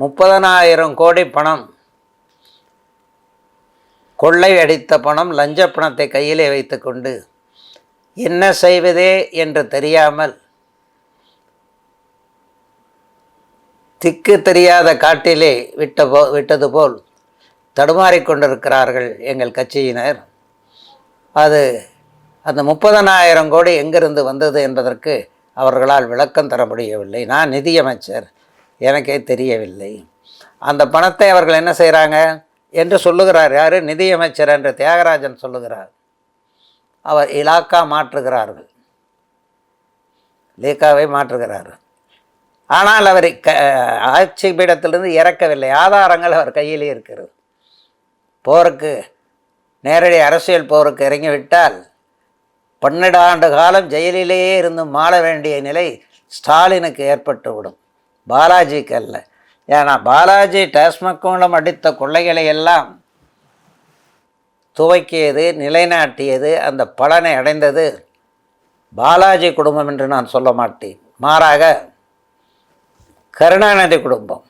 முப்பதனாயிரம் கோடி பணம். கொள்ளை அடித்த பணம் லஞ்ச பணத்தை கையிலே வைத்துக்கொண்டு என்ன செய்வதே என்று தெரியாமல் திக்கு தெரியாத காட்டிலே விட்ட போ விட்டது போல் தடுமாறிக்கொண்டிருக்கிறார்கள் எங்கள் கட்சியினர். அது அந்த முப்பதனாயிரம் கோடி எங்கிருந்து வந்தது என்பதற்கு அவர்களால் விளக்கம் தர முடியவில்லை. நான் நிதியமைச்சர். எனக்கே தெரியவில்லை. அந்த பணத்தை அவர்கள் என்ன செய்கிறாங்க என்று சொல்லுகிறார் யார்? நிதியமைச்சர் என்று தியாகராஜன் சொல்லுகிறார். அவர் இலாக்கா மாற்றுகிறார்கள். லேக்காவை மாற்றுகிறார். ஆனால் அவர் க ஆட்சி பீடத்திலிருந்து இறக்கவில்லை. ஆதாரங்கள் அவர் கையிலே இருக்கிறது. போருக்கு நேரடி அரசியல் போருக்கு இறங்கிவிட்டால் பன்னெண்டு ஆண்டு காலம் ஜெயிலிலேயே இருந்து மாள வேண்டிய நிலை ஸ்டாலினுக்கு ஏற்பட்டுவிடும். பாலாஜிக்கு அல்ல ஏன்னா பாலாஜி டாஸ்மாக் மூலம் அடித்த கொள்ளைகளை எல்லாம் துவக்கியது நிலைநாட்டியது அந்த பலனை அடைந்தது பாலாஜி குடும்பம் என்று நான் சொல்ல மாட்டேன். மாறாக கருணாநிதி குடும்பம்.